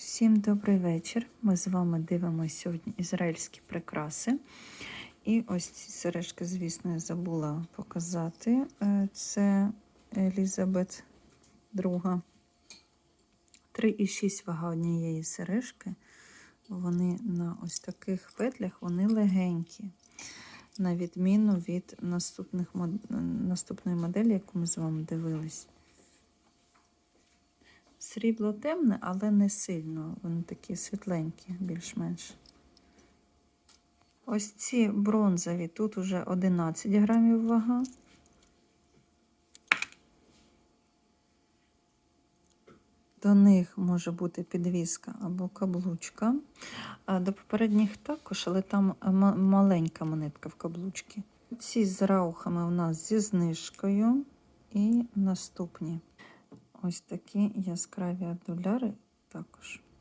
Всім добрий вечір. Ми з вами дивимося сьогодні ізраїльські прикраси. І ось ці сережки, звісно, я забула показати. Е, Це Елізабет II. 3,6 вага однієї сережки. Вони на ось таких петлях, вони легенькі. На відміну від наступних, наступної моделі, яку ми з вами дивились. Срібло темне, але не сильно. Вони такі світленькі, більш-менш. Ось ці бронзові, тут уже 11 грамів вага. До них може бути підвіска або каблучка. До попередніх також, але там маленька монетка в каблучці. Ці з раухами у нас зі знижкою. І наступні. Ось такі яскраві адуляри також.